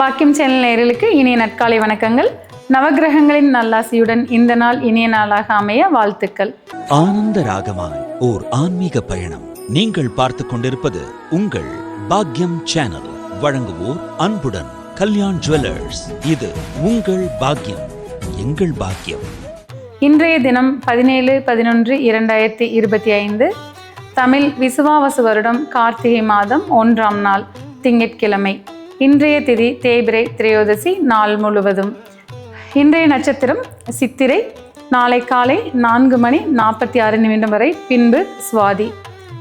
பாக்கியம் சேனல் நேயர்களுக்கு இனிய நற்காலை வணக்கங்கள். நவக்கிரகங்களின் நல்லாசியுடன் இந்த நாள் இனிய நாளாக அமைய வாழ்த்துக்கள். ஆனந்த ராகமாய் ஓர் ஆன்மீக பயணம். நீங்கள் பார்த்து கொண்டிருப்பது உங்கள் பாக்யம் சேனல். வழங்குவோர் அன்புடன் கல்யாண் ஜுவல்லர்ஸ். இது உங்கள் பாக்யம் எங்கள் பாக்கியம். இன்றைய தினம் பதினேழு பதினொன்று இரண்டாயிரத்தி இருபத்தி ஐந்து. தமிழ் விசுவாவசு வருடம் கார்த்திகை மாதம் ஒன்றாம் நாள் திங்கட்கிழமை. இன்றைய திதி தேய்பிரை திரையோதசி நாள் முழுவதும். இன்றைய நட்சத்திரம் சித்திரை நாளை காலை நான்கு மணி நாற்பத்தி ஆறு நிமிடம் வரை பின்பு சுவாதி.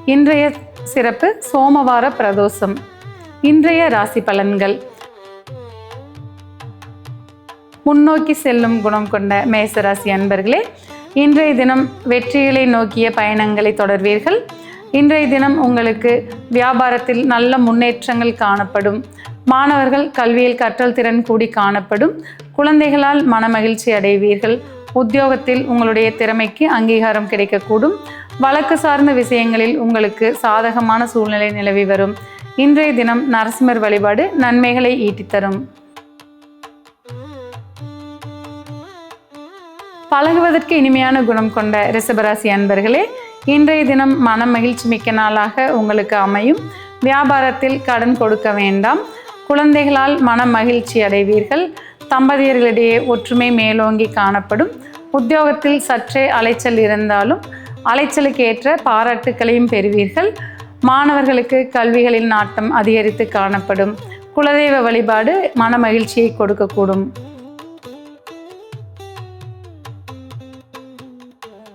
இன்றைய சிறப்பு சோமவார பிரதோஷம். இன்றைய ராசி பலன்கள். முன்னோக்கி செல்லும் குணம் கொண்ட மேசராசி அன்பர்களே இன்றைய தினம் வெற்றிகளை நோக்கிய பயணங்களை தொடர்வீர்கள். இன்றைய தினம் உங்களுக்கு வியாபாரத்தில் நல்ல முன்னேற்றங்கள் காணப்படும். மாணவர்கள் கல்வியில் கற்றல் திறன் கூடி காணப்படும். குழந்தைகளால் மனமகிழ்ச்சி அடைவீர்கள். உத்தியோகத்தில் உங்களுடைய திறமைக்கு அங்கீகாரம் கிடைக்கக்கூடும். வழக்கு சார்ந்த விஷயங்களில் உங்களுக்கு சாதகமான சூழ்நிலை நிலவி வரும். இன்றைய தினம் நரசிம்மர் வழிபாடு நன்மைகளை ஈட்டித்தரும். பழகுவதற்கு இனிமையான குணம் கொண்ட ரிஷபராசி அன்பர்களே இன்றைய தினம் மன மகிழ்ச்சி மிக்க நாளாக உங்களுக்கு அமையும். வியாபாரத்தில் கடன் கொடுக்க வேண்டாம். குழந்தைகளால் மன மகிழ்ச்சி அடைவீர்கள். தம்பதியர்களிடையே ஒற்றுமை மேலோங்கி காணப்படும். உத்தியோகத்தில் சற்றே அலைச்சல் இருந்தாலும் அலைச்சலுக்கு ஏற்ற பாராட்டுக்களையும் பெறுவீர்கள். மாணவர்களுக்கு கல்விகளில் நாட்டம் அதிகரித்து காணப்படும். குலதெய்வ வழிபாடு மன மகிழ்ச்சியை கொடுக்கக்கூடும்.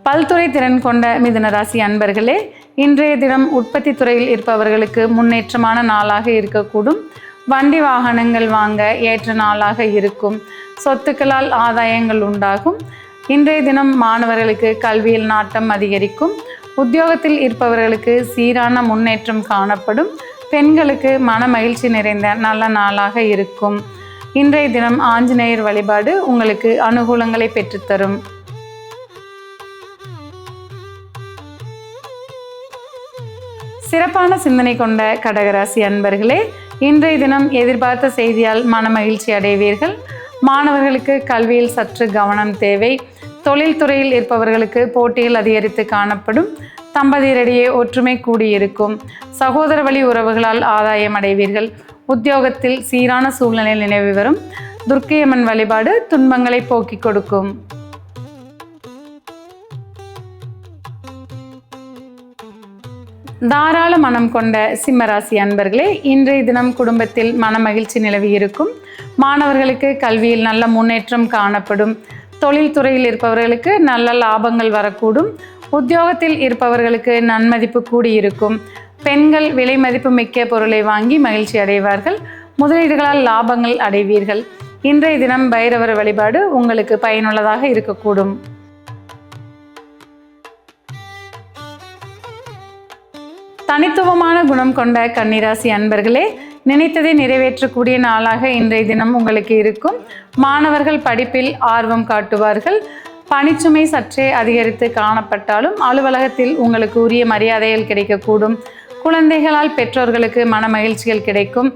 பல்துறை திறன் கொண்ட மிதுனராசி அன்பர்களே இன்றைய தினம் உற்பத்தி துறையில் இருப்பவர்களுக்கு முன்னேற்றமான நாளாக இருக்கக்கூடும். வண்டி வாகனங்கள் வாங்க ஏற்ற நாளாக இருக்கும். சொத்துக்களால் ஆதாயங்கள் உண்டாகும். இன்றைய தினம் மாணவர்களுக்கு கல்வியில் நாட்டம் அதிகரிக்கும். உத்தியோகத்தில் இருப்பவர்களுக்கு சீரான முன்னேற்றம் காணப்படும். பெண்களுக்கு மன மகிழ்ச்சி நிறைந்த நல்ல நாளாக இருக்கும். இன்றைய தினம் ஆஞ்சநேயர் வழிபாடு உங்களுக்கு அனுகூலங்களை பெற்றுத்தரும். சிறப்பான சிந்தனை கொண்ட கடகராசி அன்பர்களே இன்றைய தினம் எதிர்பார்த்த செய்தியால் மனமகிழ்ச்சி அடைவீர்கள். மாணவர்களுக்கு கல்வியில் சற்று கவனம் தேவை. தொழில்துறையில் இருப்பவர்களுக்கு போட்டிகள் அதிகரித்து காணப்படும். தம்பதியரிடையே ஒற்றுமை கூடியிருக்கும் சகோதர வழி உறவுகளால் ஆதாயம் அடைவீர்கள். உத்தியோகத்தில் சீரான சூழ்நிலை நினைவு வரும். துர்க்கையம்மன் வழிபாடு துன்பங்களை போக்கிக் கொடுக்கும். தாராள மனம் கொண்ட சிம்மராசி அன்பர்களே இன்றைய தினம் குடும்பத்தில் மனமகிழ்ச்சி நிலவி இருக்கும். மாணவர்களுக்கு கல்வியில் நல்ல முன்னேற்றம் காணப்படும். தொழில்துறையில் இருப்பவர்களுக்கு நல்ல லாபங்கள் வரக்கூடும். உத்தியோகத்தில் இருப்பவர்களுக்கு நன்மதிப்பு கூடியிருக்கும். பெண்கள் விலை மதிப்பு மிக்க பொருளை வாங்கி மகிழ்ச்சி அடைவார்கள். முதலீடுகளால் லாபங்கள் அடைவீர்கள். இன்றைய தினம் பைரவர் வழிபாடு உங்களுக்கு பயனுள்ளதாக இருக்கக்கூடும். தனித்துவமான குணம் கொண்ட கன்னிராசி அன்பர்களே நினைத்ததை நிறைவேற்றக்கூடிய நாளாக இன்றைய தினம் உங்களுக்கு இருக்கும். மாணவர்கள் படிப்பில் ஆர்வம் காட்டுவார்கள். பணிச்சுமை சற்றே அதிகரித்து காணப்பட்டாலும் அலுவலகத்தில் உங்களுக்கு உரிய மரியாதைகள் கிடைக்கக்கூடும். குழந்தைகளால் பெற்றோர்களுக்கு மன மகிழ்ச்சிகள் கிடைக்கும்.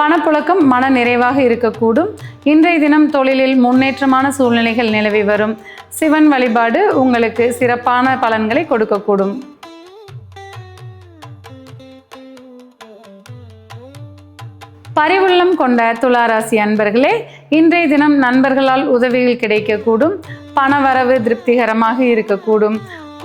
பணப்புழக்கம் மன நிறைவாக இருக்கக்கூடும். இன்றைய தினம் தொழிலில் முன்னேற்றமான சூழ்நிலைகள் நிலவி வரும். சிவன் வழிபாடு உங்களுக்கு சிறப்பான பலன்களை கொடுக்கக்கூடும். பரிவுள்ளம் கொண்ட துளாராசி அன்பர்களே இன்றைய தினம் நண்பர்களால் உதவிகள் கிடைக்கக்கூடும் பணவரவு திருப்திகரமாக இருக்கக்கூடும்.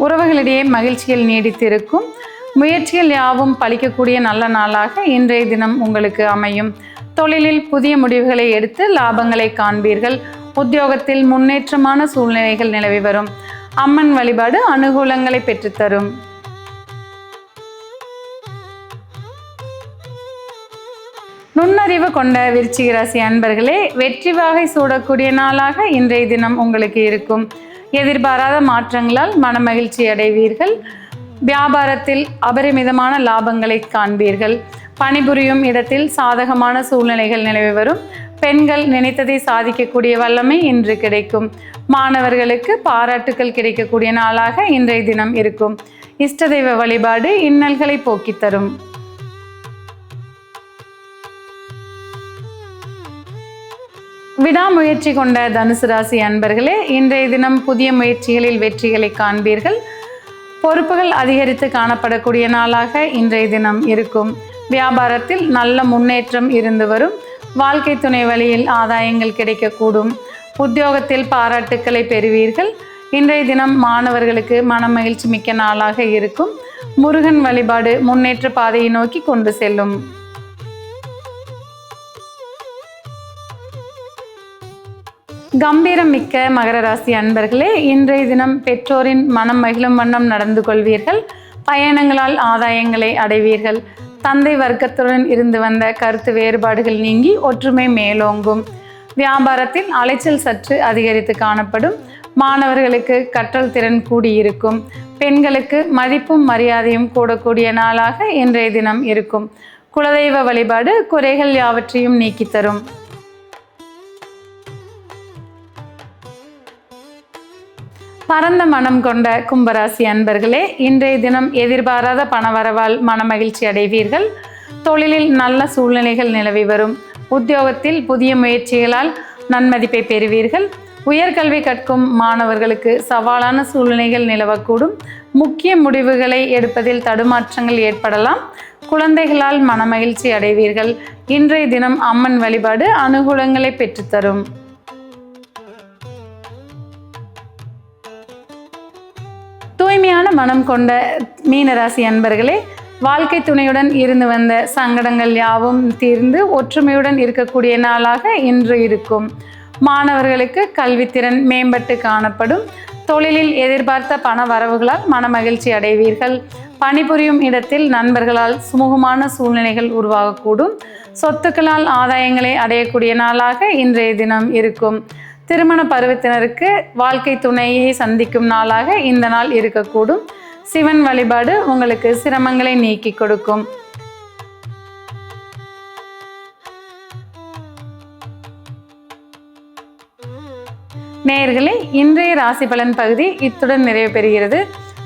உறவுகளிடையே மகிழ்ச்சியில் நீடித்திருக்கும். முயற்சிகள் யாவும் பழிக்கக்கூடிய நல்ல நாளாக இன்றைய தினம் உங்களுக்கு அமையும். தொழிலில் புதிய முடிவுகளை எடுத்து லாபங்களை காண்பீர்கள். உத்தியோகத்தில் முன்னேற்றமான சூழ்நிலைகள் நிலவி வரும். அம்மன் வழிபாடு அனுகூலங்களை பெற்றுத்தரும். நுண்ணறிவு கொண்ட விருச்சிக ராசி அன்பர்களே வெற்றி வாகை சூடக்கூடிய நாளாக இன்றைய தினம் உங்களுக்கு இருக்கும். எதிர்பாராத மாற்றங்களால் மனமகிழ்ச்சி அடைவீர்கள். வியாபாரத்தில் அபரிமிதமான லாபங்களை காண்பீர்கள். பணிபுரியும் இடத்தில் சாதகமான சூழ்நிலைகள் நிலவி வரும். பெண்கள் நினைத்ததை சாதிக்கக்கூடிய வல்லமை இன்று கிடைக்கும். மாணவர்களுக்கு பாராட்டுக்கள் கிடைக்கக்கூடிய நாளாக இன்றைய தினம் இருக்கும். இஷ்ட தெய்வ வழிபாடு இன்னல்களை போக்கித் விடாமுயற்சி கொண்ட தனுசு ராசி அன்பர்களே இன்றைய தினம் புதிய முயற்சிகளில் வெற்றிகளை காண்பீர்கள். பொறுப்புகள் அதிகரித்து காணப்படக்கூடிய நாளாக இன்றைய தினம் இருக்கும். வியாபாரத்தில் நல்ல முன்னேற்றம் இருந்து வரும். வாழ்க்கை துணை வழியில் ஆதாயங்கள் கிடைக்கக்கூடும். உத்தியோகத்தில் பாராட்டுக்களை பெறுவீர்கள். இன்றைய தினம் மாணவர்களுக்கு மன மகிழ்ச்சி மிக்க நாளாக இருக்கும். முருகன் வழிபாடு முன்னேற்ற பாதையை நோக்கி கொண்டு செல்லும். கம்பீரம் மிக்க மகர ராசி அன்பர்களே இன்றைய தினம் பெற்றோரின் மனம் மகிழும் வண்ணம் நடந்து கொள்வீர்கள். பயணங்களால் ஆதாயங்களை அடைவீர்கள். தந்தை வர்க்கத்துடன் இருந்து வந்த கருத்து வேறுபாடுகள் நீங்கி ஒற்றுமை மேலோங்கும். வியாபாரத்தில் அலைச்சல் சற்று அதிகரித்து காணப்படும். மாணவர்களுக்கு கற்றல் திறன் கூடியிருக்கும். பெண்களுக்கு மதிப்பும் மரியாதையும் கூடக்கூடிய நாளாக இன்றைய தினம் இருக்கும். குலதெய்வ வழிபாடு குறைகள் யாவற்றையும் நீக்கித்தரும் தரும். பரந்த மனம் கொண்ட கும்பராசி அன்பர்களே இன்றைய தினம் எதிர்பாராத பணவரவால் மனமகிழ்ச்சி அடைவீர்கள். தொழிலில் நல்ல சூழ்நிலைகள் நிலவி வரும். உத்தியோகத்தில் புதிய முயற்சிகளால் நன்மதிப்பை பெறுவீர்கள். உயர்கல்வி கற்கும் மாணவர்களுக்கு சவாலான சூழ்நிலைகள் நிலவக்கூடும். முக்கிய முடிவுகளை எடுப்பதில் தடுமாற்றங்கள் ஏற்படலாம். குழந்தைகளால் மனமகிழ்ச்சி அடைவீர்கள். இன்றைய தினம் அம்மன் வழிபாடு அனுகூலங்களை பெற்றுத்தரும். தூய்மையான மனம் கொண்ட மீனராசி அன்பர்களே வாழ்க்கை துணையுடன் இருந்து வந்த சங்கடங்கள் யாவும் தீர்ந்து ஒற்றுமையுடன் இருக்கக்கூடிய நாளாக இன்று இருக்கும். மாணவர்களுக்கு கல்வித்திறன் மேம்பட்டு காணப்படும். தொழிலில் எதிர்பார்த்த பண வரவுகளால் மனமகிழ்ச்சி அடைவீர்கள். பணிபுரியும் இடத்தில் நண்பர்களால் சுமூகமான சூழ்நிலைகள் உருவாகக்கூடும். சொத்துக்களால் ஆதாயங்களை அடையக்கூடிய நாளாக இன்றைய தினம் இருக்கும். திருமண பருவத்தினருக்கு வாழ்க்கை துணையை சந்திக்கும் நாளாக இந்த நாள் இருக்கக்கூடும். சிவன் வழிபாடு உங்களுக்கு சிரமங்களை நீக்கி கொடுக்கும். நேர்களே இன்றைய ராசி பலன் பகுதி இத்துடன் நிறைவு பெறுகிறது.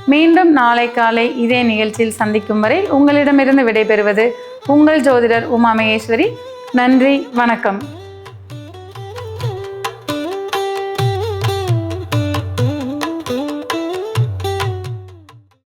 மீண்டும் நாளை காலை இதே நிகழ்ச்சியில் சந்திக்கும் வரை உங்களிடமிருந்து விடைபெறுவது உங்கள் ஜோதிடர் உமா மகேஸ்வரி நன்றி வணக்கம்.